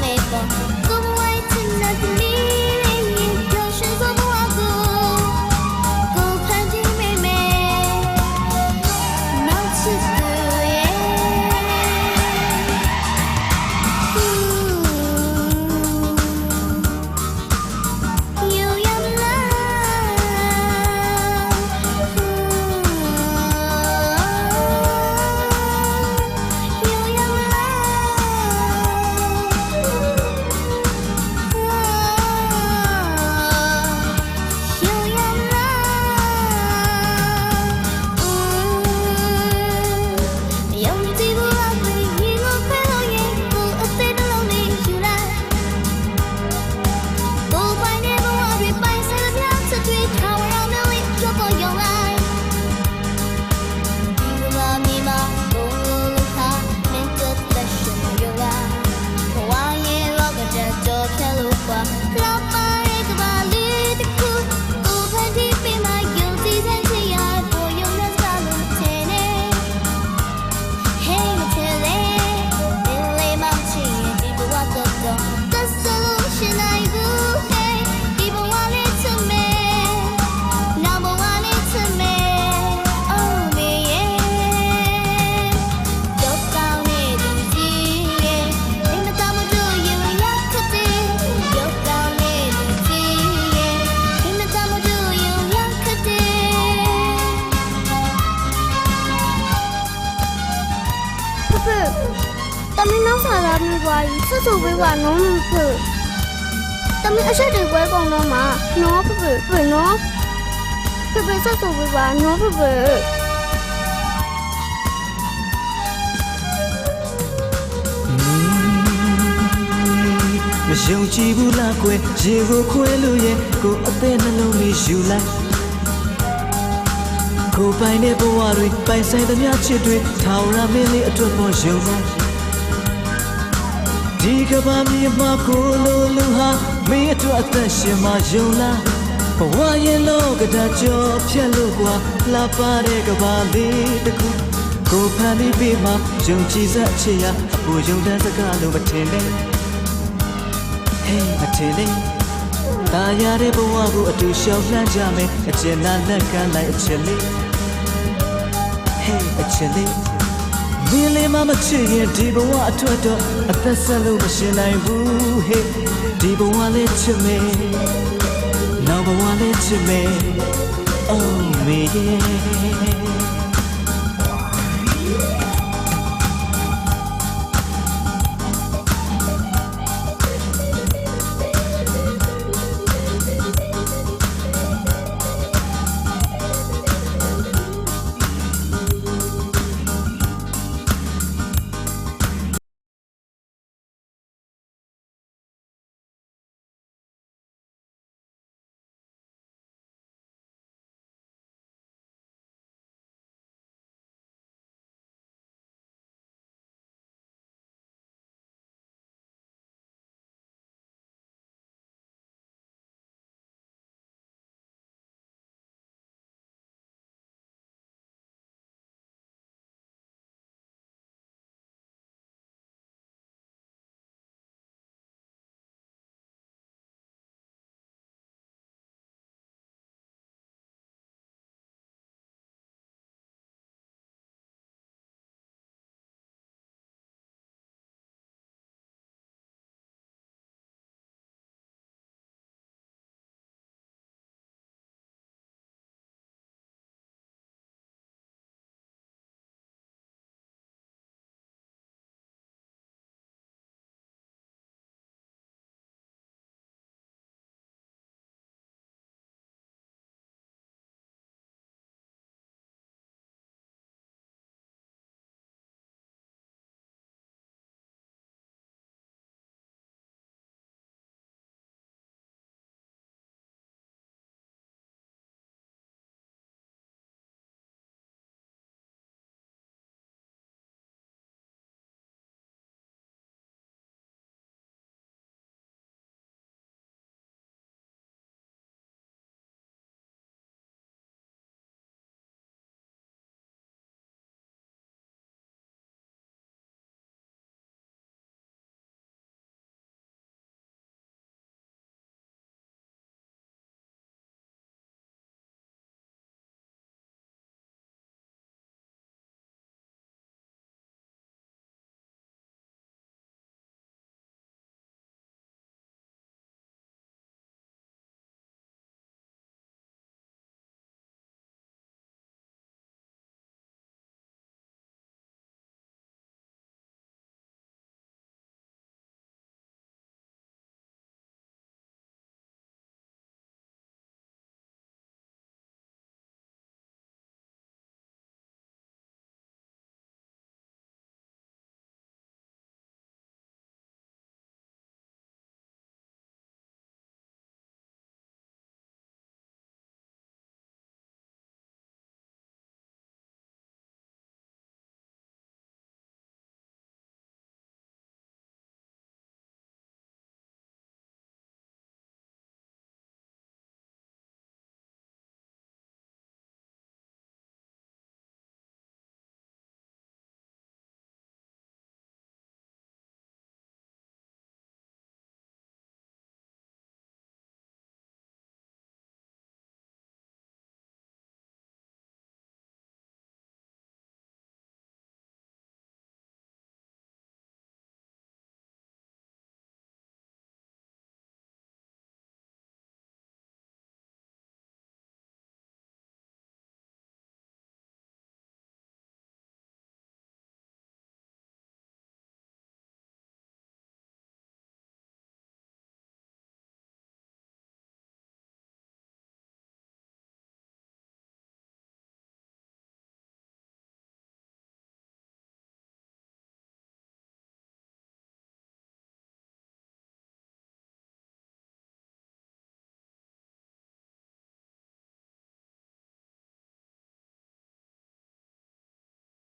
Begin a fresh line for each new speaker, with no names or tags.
maple. The white's another me. ကြီးဆွဆွပေးပါနော်ဖေတမီးအချက်တွေပွဲကုန်တော့မှာနော်ဖေဖေဖေနော်ဖေဖေဆွဆွပေးပါနော်ဖေဖေ
မယုံကြည်ဘူးလားကွယ်ရေကိုခွဲလို့ရဲ့ကိုအသေးနှလုံးလေးယူလိုက်ကိုပိုင်တဲ့ဘဝတွေပိုင်ဆိုင်သမျှချစ်တွေထာဝရမင်းလေးအတွက်ပေါ်ယုံလိုက် ဒီကဘာမြေမှာကိုလိုလူဟာမင်းအတွက်အသက်ရှင်မှယုံလားဘဝရဲ့လောကဓာတ်ကြောဖြတ်လို့ကွာလာပါတဲ့ကဘာလေးတစ်ခုကိုဖန်ပြီးပြီးမှယုံကြည်စက်ချစ်ရအပူယုံတဲ့စကားလို့မထင်နဲ့ဟေးမထင်လေตาရတဲ့ဘဝကိုအတူရှောင်လှမ်းကြမယ်အကျဉ်းနာလက်ကမ်းလိုက်အချစ်လေးဟေးအချစ်လေး မင်းလေးမမချစ်ရင်ဒီဘဝအတွက်တော့အသက်ဆက်လို့မရှင်နိုင်ဘူးဟေးဒီဘဝလေးချစ်မယ်နောက်ဘဝလေးချစ်မယ် Oh me yeah